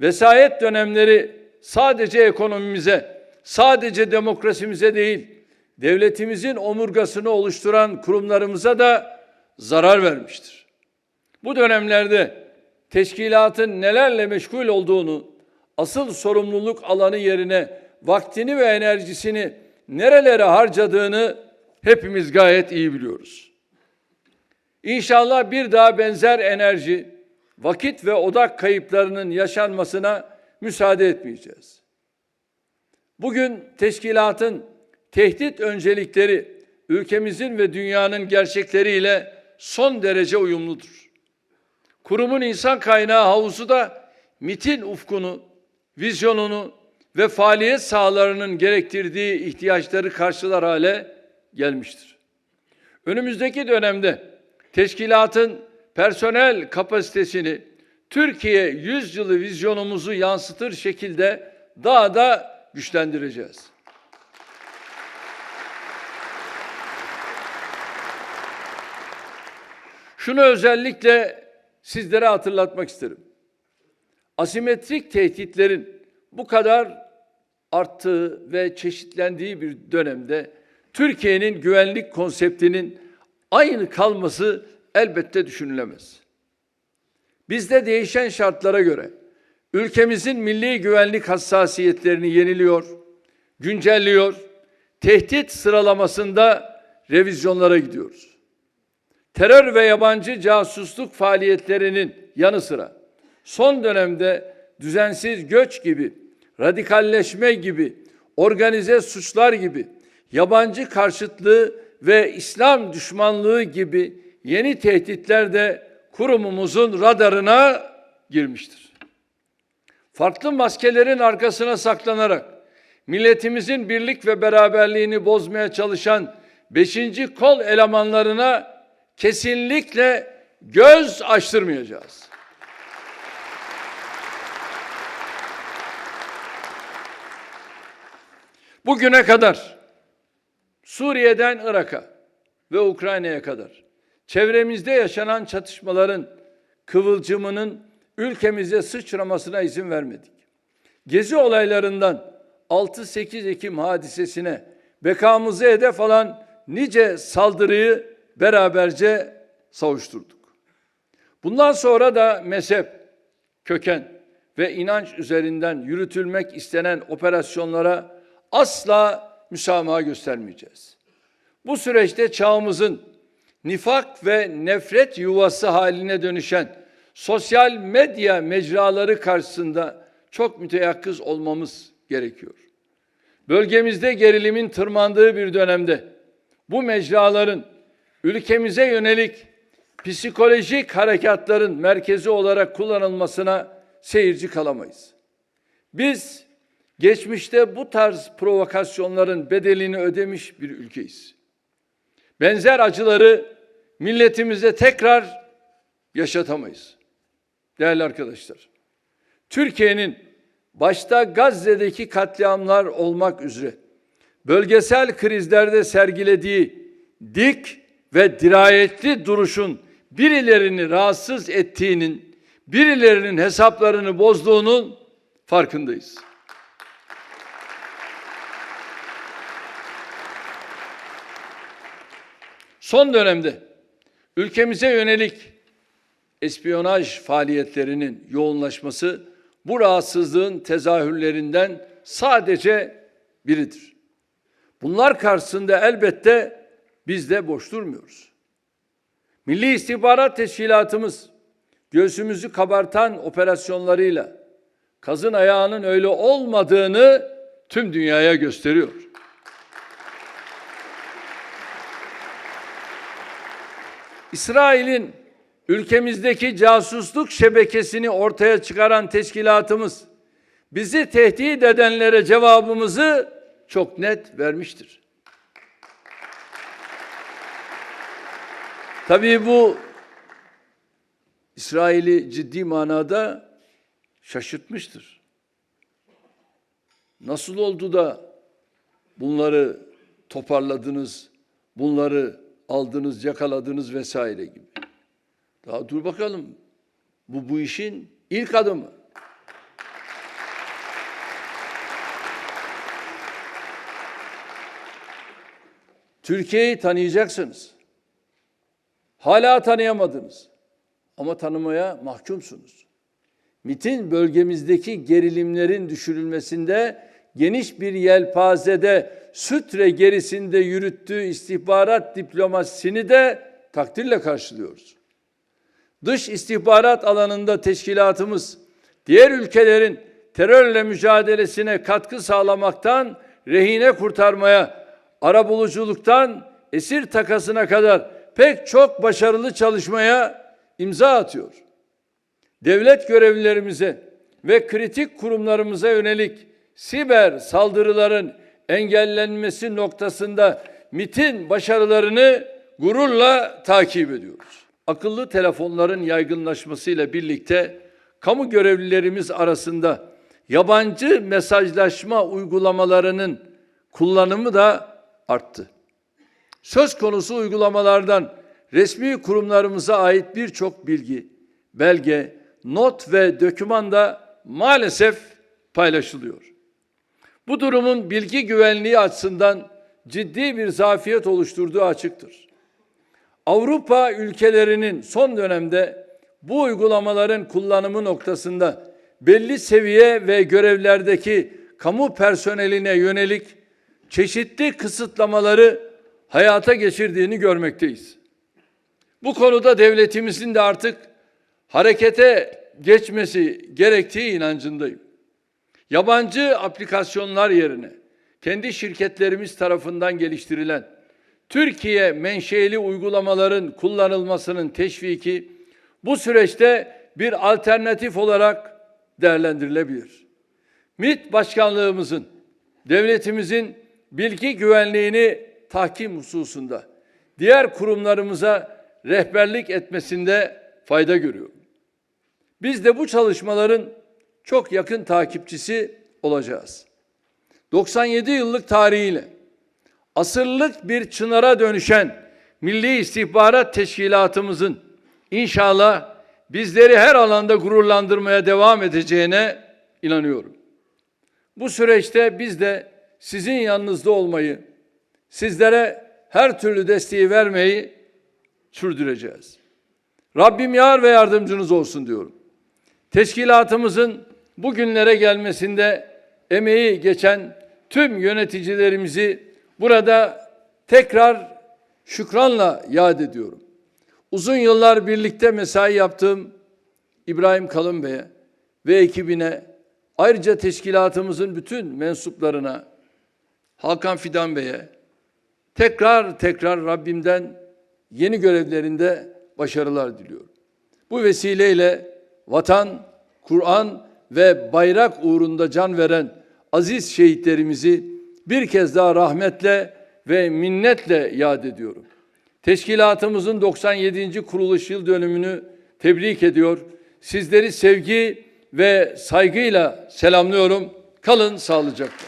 Vesayet dönemleri sadece ekonomimize, sadece demokrasimize değil, devletimizin omurgasını oluşturan kurumlarımıza da zarar vermiştir. Bu dönemlerde teşkilatın nelerle meşgul olduğunu, asıl sorumluluk alanı yerine vaktini ve enerjisini nerelere harcadığını hepimiz gayet iyi biliyoruz. İnşallah bir daha benzer enerji, vakit ve odak kayıplarının yaşanmasına müsaade etmeyeceğiz. Bugün teşkilatın tehdit öncelikleri ülkemizin ve dünyanın gerçekleriyle son derece uyumludur. Kurumun insan kaynağı havuzu da MIT'in ufkunu, vizyonunu ve faaliyet sahalarının gerektirdiği ihtiyaçları karşılar hale gelmiştir. Önümüzdeki dönemde teşkilatın personel kapasitesini Türkiye yüzyılı vizyonumuzu yansıtır şekilde daha da güçlendireceğiz. Şunu özellikle sizlere hatırlatmak isterim. Asimetrik tehditlerin bu kadar arttığı ve çeşitlendiği bir dönemde Türkiye'nin güvenlik konseptinin aynı kalması elbette düşünülemez. Bizde değişen şartlara göre ülkemizin milli güvenlik hassasiyetlerini yeniliyor, güncelliyor, tehdit sıralamasında revizyonlara gidiyoruz. Terör ve yabancı casusluk faaliyetlerinin yanı sıra son dönemde düzensiz göç gibi, radikalleşme gibi, organize suçlar gibi, yabancı karşıtlığı ve İslam düşmanlığı gibi yeni tehditler de kurumumuzun radarına girmiştir. Farklı maskelerin arkasına saklanarak milletimizin birlik ve beraberliğini bozmaya çalışan beşinci kol elemanlarına kesinlikle göz açtırmayacağız. Bugüne kadar Suriye'den Irak'a ve Ukrayna'ya kadar çevremizde yaşanan çatışmaların kıvılcımının ülkemize sıçramasına izin vermedik. Gezi olaylarından 6-8 Ekim hadisesine bekamızı hedef alan nice saldırıyı beraberce savuşturduk. Bundan sonra da mezhep, köken ve inanç üzerinden yürütülmek istenen operasyonlara asla müsamaha göstermeyeceğiz. Bu süreçte çağımızın nifak ve nefret yuvası haline dönüşen sosyal medya mecraları karşısında çok müteyakkız olmamız gerekiyor. Bölgemizde gerilimin tırmandığı bir dönemde bu mecraların ülkemize yönelik psikolojik harekatların merkezi olarak kullanılmasına seyirci kalamayız. Biz geçmişte bu tarz provokasyonların bedelini ödemiş bir ülkeyiz. Benzer acıları milletimize tekrar yaşatamayız. Değerli arkadaşlar, Türkiye'nin başta Gazze'deki katliamlar olmak üzere bölgesel krizlerde sergilediği dik ve dirayetli duruşun birilerini rahatsız ettiğinin, birilerinin hesaplarını bozduğunun farkındayız. Son dönemde ülkemize yönelik espiyonaj faaliyetlerinin yoğunlaşması bu rahatsızlığın tezahürlerinden sadece biridir. Bunlar karşısında elbette biz de boş durmuyoruz. Milli İstihbarat Teşkilatımız göğsümüzü kabartan operasyonlarıyla kazın ayağının öyle olmadığını tüm dünyaya gösteriyor. İsrail'in ülkemizdeki casusluk şebekesini ortaya çıkaran teşkilatımız bizi tehdit edenlere cevabımızı çok net vermiştir. Tabii bu İsrail'i ciddi manada şaşırtmıştır. Nasıl oldu da bunları toparladınız, bunları aldınız, yakaladınız vesaire gibi. Daha dur bakalım. Bu bu işin ilk adımı. Türkiye'yi tanıyacaksınız. Hala tanıyamadınız. Ama tanımaya mahkumsunuz. MIT'in bölgemizdeki gerilimlerin düşürülmesinde geniş bir yelpazede sütre gerisinde yürüttüğü istihbarat diplomasisini de takdirle karşılıyoruz. Dış istihbarat alanında teşkilatımız diğer ülkelerin terörle mücadelesine katkı sağlamaktan rehine kurtarmaya, arabuluculuktan esir takasına kadar pek çok başarılı çalışmaya imza atıyor. Devlet görevlilerimize ve kritik kurumlarımıza yönelik siber saldırıların engellenmesi noktasında MIT'in başarılarını gururla takip ediyoruz. Akıllı telefonların yaygınlaşmasıyla birlikte kamu görevlilerimiz arasında yabancı mesajlaşma uygulamalarının kullanımı da arttı. Söz konusu uygulamalardan resmi kurumlarımıza ait birçok bilgi, belge, not ve doküman da maalesef paylaşılıyor. Bu durumun bilgi güvenliği açısından ciddi bir zafiyet oluşturduğu açıktır. Avrupa ülkelerinin son dönemde bu uygulamaların kullanımı noktasında belli seviye ve görevlerdeki kamu personeline yönelik çeşitli kısıtlamaları hayata geçirdiğini görmekteyiz. Bu konuda devletimizin de artık harekete geçmesi gerektiği inancındayım. Yabancı aplikasyonlar yerine kendi şirketlerimiz tarafından geliştirilen Türkiye menşeli uygulamaların kullanılmasının teşviki bu süreçte bir alternatif olarak değerlendirilebilir. MİT başkanlığımızın, devletimizin bilgi güvenliğini tahkim hususunda diğer kurumlarımıza rehberlik etmesinde fayda görüyorum. Biz de bu çalışmaların çok yakın takipçisi olacağız. 97 yıllık tarihiyle asırlık bir çınara dönüşen Milli İstihbarat Teşkilatımızın inşallah bizleri her alanda gururlandırmaya devam edeceğine inanıyorum. Bu süreçte biz de sizin yanınızda olmayı, sizlere her türlü desteği vermeyi sürdüreceğiz. Rabbim yar ve yardımcınız olsun diyorum. Teşkilatımızın bugünlere gelmesinde emeği geçen tüm yöneticilerimizi burada tekrar şükranla yad ediyorum. Uzun yıllar birlikte mesai yaptığım İbrahim Kalın Bey'e ve ekibine ayrıca teşkilatımızın bütün mensuplarına Hakan Fidan Bey'e tekrar tekrar Rabbimden yeni görevlerinde başarılar diliyorum. Bu vesileyle vatan, Kur'an ve bayrak uğrunda can veren aziz şehitlerimizi bir kez daha rahmetle ve minnetle yad ediyorum. Teşkilatımızın 97. kuruluş yıl dönümünü tebrik ediyor. Sizleri sevgi ve saygıyla selamlıyorum. Kalın sağlıcakla.